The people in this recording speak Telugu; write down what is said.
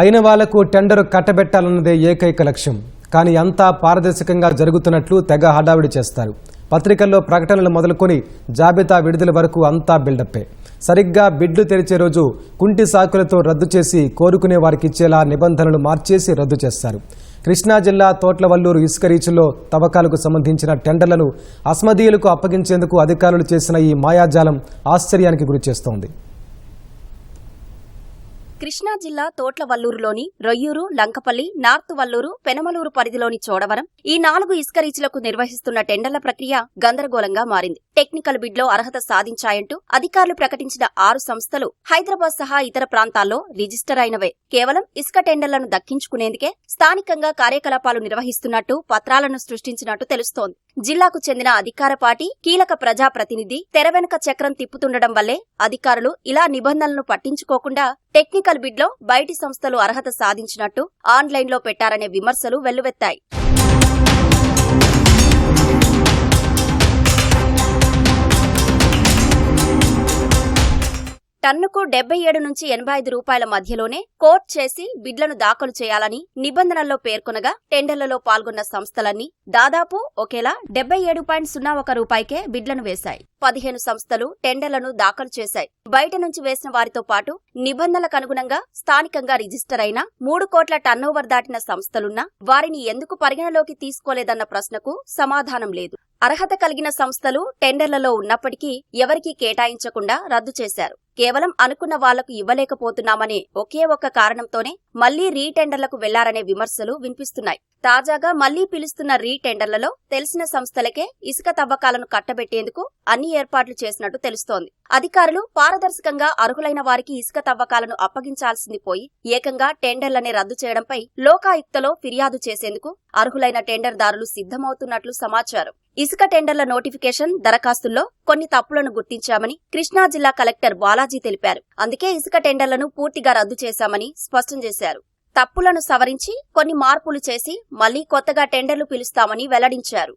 అయిన వాళ్ళకు టెండర్ కట్టబెట్టాలన్నదే ఏకైక లక్ష్యం. కానీ అంతా పారదర్శకంగా జరుగుతున్నట్లు తెగ హడావిడి చేస్తారు. పత్రికల్లో ప్రకటనలు మొదలుకొని జాబితా విడుదల వరకు అంతా బిల్డప్పే. సరిగ్గా బిడ్లు తెరిచే రోజు కుంటి సాకులతో రద్దు చేసి కోరుకునే వారికి ఇచ్చేలా నిబంధనలు మార్చేసి రద్దు చేస్తారు. కృష్ణా జిల్లా తోట్లవల్లూరు ఇసుక రీచులో తవ్వకాలకు సంబంధించిన టెండర్లను అస్మదీయులకు అప్పగించేందుకు అధికారులు చేసిన ఈ మాయాజాలం ఆశ్చర్యానికి గురిచేస్తోంది. కృష్ణా జిల్లా తోట్లవల్లూరులోని రొయ్యూరు లంకపల్లి నార్త్ వల్లూరు పెనమలూరు పరిధిలోని చోడవరం ఈ నాలుగు ఇసుక రీచ్లకు నిర్వహిస్తున్న టెండర్ల ప్రక్రియ గందరగోళంగా మారింది. టెక్నికల్ బిడ్లో అర్హత సాధించాయంటూ అధికారులు ప్రకటించిన ఆరు సంస్థలు హైదరాబాద్ సహా ఇతర ప్రాంతాల్లో రిజిస్టర్ అయినవే. కేవలం ఇసుక టెండర్లను దక్కించుకునేందుకే స్థానికంగా కార్యకలాపాలు నిర్వహిస్తున్నట్టు పత్రాలను సృష్టించినట్టు తెలుస్తోంది. జిల్లాకు చెందిన అధికార పార్టీ కీలక ప్రజాప్రతినిధి తెర వెనుక చక్రం తిప్పుతుండడం వల్లే అధికారులు ఇలా నిబంధనలను పట్టించుకోకుండా టెక్నికల్ బిడ్లో బయటి సంస్థలు అర్హత సాధించినట్టు ఆన్లైన్లో పెట్టారనే విమర్శలు వెల్లువెత్తాయి. టన్నుకు డెబ్బై ఏడు నుంచి ఎనభై ఐదు రూపాయల మధ్యలోనే కోట్ చేసి బిడ్లను దాఖలు చేయాలని నిబంధనల్లో పేర్కొనగా టెండర్లలో పాల్గొన్న సంస్థలన్నీ దాదాపు ఒకేలా డెబ్బై ఏడు పాయింట్ సున్నా ఒక రూపాయికే బిడ్లను వేశాయి. పదిహేను సంస్థలు టెండర్లను దాఖలు చేశాయి. బయట నుంచి వేసిన వారితో పాటు నిబంధనలకు అనుగుణంగా స్థానికంగా రిజిస్టర్ అయిన మూడు కోట్ల టర్నోవర్ దాటిన సంస్థలున్నా వారిని ఎందుకు పరిగణలోకి తీసుకోలేదన్న ప్రశ్నకు సమాధానం లేదు. అర్హత కలిగిన సంస్థలు టెండర్లలో ఉన్నప్పటికీ ఎవరికీ కేటాయించకుండా రద్దు చేశారు. కేవలం అనుకున్న వాళ్ళకు ఇవ్వలేకపోతున్నామనే ఒకే ఒక్క కారణంతోనే మళ్ళీ రీటెండర్లకు వెళ్ళారనే విమర్శలు వినిపిస్తున్నాయి. తాజాగా మళ్ళీ పిలుస్తున్న రీటెండర్లలో తెలిసిన సంస్థలకే ఇసుక తవ్వకాలను కట్టబెట్టేందుకు అన్ని ఏర్పాట్లు చేసినట్టు తెలుస్తోంది. అధికారులు పారదర్శకంగా అర్హులైన వారికి ఇసుక తవ్వకాలను అప్పగించాల్సింది పోయి ఏకంగా టెండర్లనే రద్దు చేయడంపై లోకాయుక్తలో ఫిర్యాదు చేసేందుకు అర్హులైన టెండర్దారులు సిద్ధమవుతున్నట్లు సమాచారం. ఇసుక టెండర్ల నోటిఫికేషన్ దరఖాస్తుల్లో కొన్ని తప్పులను గుర్తించామని కృష్ణా జిల్లా కలెక్టర్ బాలా బాలాజీ తెలిపారు. అందుకే ఇసుక టెండర్లను పూర్తిగా రద్దు చేశామని స్పష్టం చేశారు. తప్పులను సవరించి కొన్ని మార్పులు చేసి మళ్ళీ కొత్తగా టెండర్లు పిలుస్తామని వెల్లడించారు.